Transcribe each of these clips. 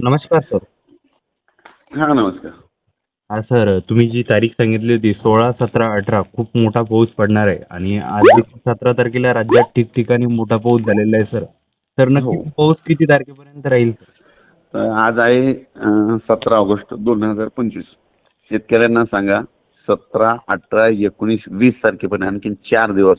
नमस्कार सर. हा नमस्कार. हा सर तुम्ही जी तारीख सांगितली होती सोळा सतरा अठरा खूप मोठा पाऊस पडणार आहे आणि आज सतरा तारखेला राज्यात ठिकठिकाणी मोठा पाऊस झालेला आहे सर. तर नक्की हो. पाऊस किती तारखेपर्यंत राहील तर आज आहे सतरा ऑगस्ट दोन हजार पंचवीस. शेतकऱ्यांना सांगा सतरा अठरा एकोणीस वीस तारखेपर्यंत आणखीन चार दिवस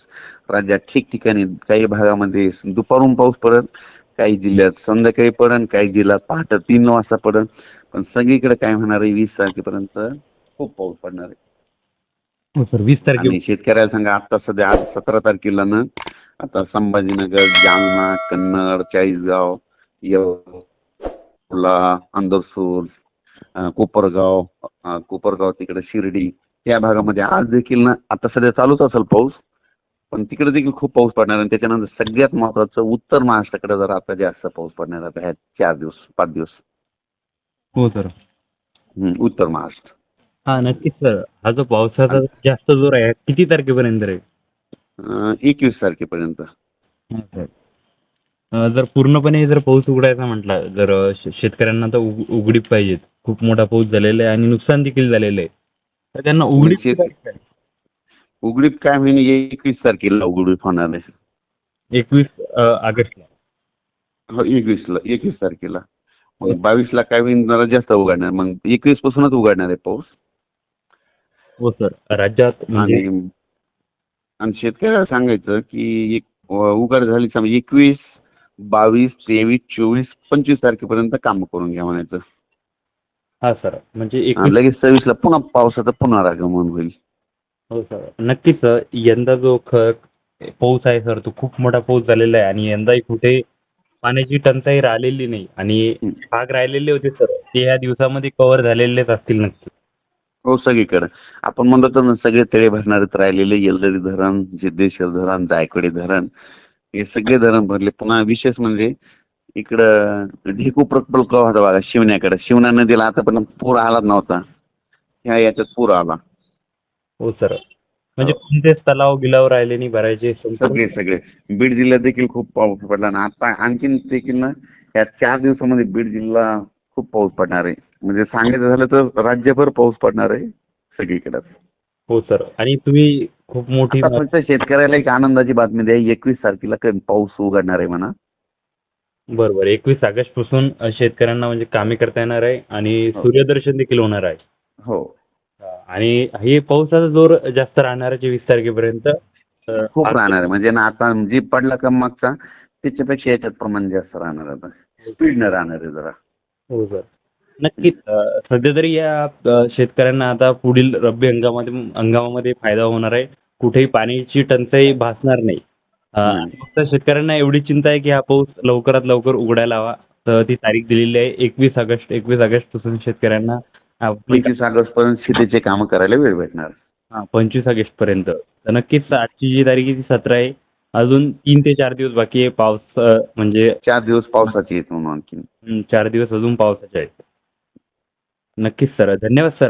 राज्यात ठिकठिकाणी काही भागामध्ये दुपारून पाऊस पडत काही जिल्ह्यात संध्याकाळी पडन काही जिल्ह्यात पहाटे तीन वाजता पडन पण सगळीकडे काय होणार आहे? वीस तारखेपर्यंत खूप पाऊस पडणार आहे. हो सर वीस तारखे. आणि शेतकऱ्याला सांगा आता सध्या आज सतरा तारखेला ना आता संभाजीनगर जालना कन्नड चाळीसगाव येवला अंदरसूर अं, कोपरगाव अं, कोपरगाव तिकडे शिर्डी त्या भागामध्ये आज देखील ना आता सध्या चालूच असेल पाऊस. पण तिकडे देखील खूप पाऊस पडणार आणि त्याच्यानंतर सगळ्यात महत्वाचं उत्तर महाराष्ट्राकडे जर आता जास्त पाऊस पडणार आता ह्या चार दिवस पाच दिवस. हो सर उत्तर महाराष्ट्र. हा नक्कीच सर. हा जो पावसाचा जास्त जोर आहे किती तारखेपर्यंत राहील अं, एकवीस तारखेपर्यंत. हा, जर पूर्णपणे जर पाऊस उघडायचा म्हटला जर शेतकऱ्यांना तर उघडीप पाहिजेत. खूप मोठा पाऊस झालेला आहे आणि नुकसान देखील झालेलं आहे. तर त्यांना उघडीप? उघडीप काय होईल एकवीस तारखेला उघडीप होणार आहे. एकवीस ऑगस्टला. हो एकवीसला एकवीस तारखेला. मग बावीसला काय होईल जरा जास्त उघडणार. मग एकवीस पासूनच उघडणार आहे पाऊस. हो सर. राज्यात म्हणजे आणि आणि शेतकऱ्याला सांगायचं की एक उघड झाली समजा एकवीस बावीस तेवीस चोवीस पंचवीस तारखेपर्यंत काम करून घ्या म्हणायचं. हा सर. म्हणजे लगेच सव्वीसला पुन्हा पावसाचं पुन्हा आगमन होईल. हो सर. नक्कीच सर. यंदा जो ख पाऊस आहे सर तो खूप मोठा पाऊस झालेला आहे आणि यंदाही कुठे पाण्याची टंचाई राहिलेली नाही आणि. भाग राहिलेले होते सर. ते या दिवसामध्ये कव्हर झालेलेच असतील नक्की हो सगळीकडे. आपण म्हणतो तर ना, सगळे तळे भरणारेच राहिलेले. येलदरी धरण सिद्धेश्वर धरण जायकवाडी धरण हे सगळे धरण भरले. पुन्हा विशेष म्हणजे इकडं ढेकू प्रकल्प होता बघा शिवण्याकडे. शिवना नदीला आतापर्यंत पूर आलाच नव्हता. ह्या याच्यात पूर आला. हो सर. म्हणजे. कोणतेच तलाव गिलाव राहिले नाही भरायचे? सगळे सगळे. बीड जिल्ह्यात देखील खूप पाऊस पडला आणि आता आणखीन देखील ना या चार दिवसामध्ये बीड जिल्हा खूप पाऊस पडणार आहे. म्हणजे सांगायचं झालं तर राज्यभर पाऊस पडणार आहे सगळीकडे. हो सर. आणि तुम्ही खूप मोठी फक्त शेतकऱ्याला एक आनंदाची बातमी द्या. एकवीस तारखेला पाऊस उघडणार आहे म्हणा. बरोबर. एकवीस ऑगस्टपासून शेतकऱ्यांना म्हणजे कामे करता येणार आहे आणि हो. सूर्यदर्शन देखील होणार आहे. हो. आणि हे पावसाचा जोर जास्त राहणार आहे वीस तारखेपर्यंत. खूप राहणार आहे. म्हणजे ना आता जी पडला का मागचा त्याच्यापेक्षा याच्यात प्रमाण जास्त राहणार आता. स्पीडनं राहणार आहे जरा. हो सर. नक्कीच सध्या तरी या शेतकऱ्यांना आता पुढील रब्बी हंगामामध्ये हंगामामध्ये फायदा होणार आहे. कुठेही पाण्याची टंचाई भासणार नाही. फक्त शेतकऱ्यांना एवढी चिंता आहे की हा पाऊस लवकरात लवकर उघडायला हवा. तर ती तारीख दिलेली आहे एकवीस ऑगस्ट. एकवीस ऑगस्टपासून शेतकऱ्यांना पंचवीस ऑगस्ट पर्यंत शेतीचे कामं करायला वेळ भेटणार. हा पंचवीस ऑगस्ट पर्यंत तर नक्कीच आजची जी तारीख आहे ती सतरा आहे. अजून तीन ते चार दिवस बाकी आहे पाऊस अ, म्हणजे चार दिवस पावसाचे आहेत म्हणून आणखी हं, चार दिवस अजून पावसाचे आहेत. नक्कीच सर. धन्यवाद सर.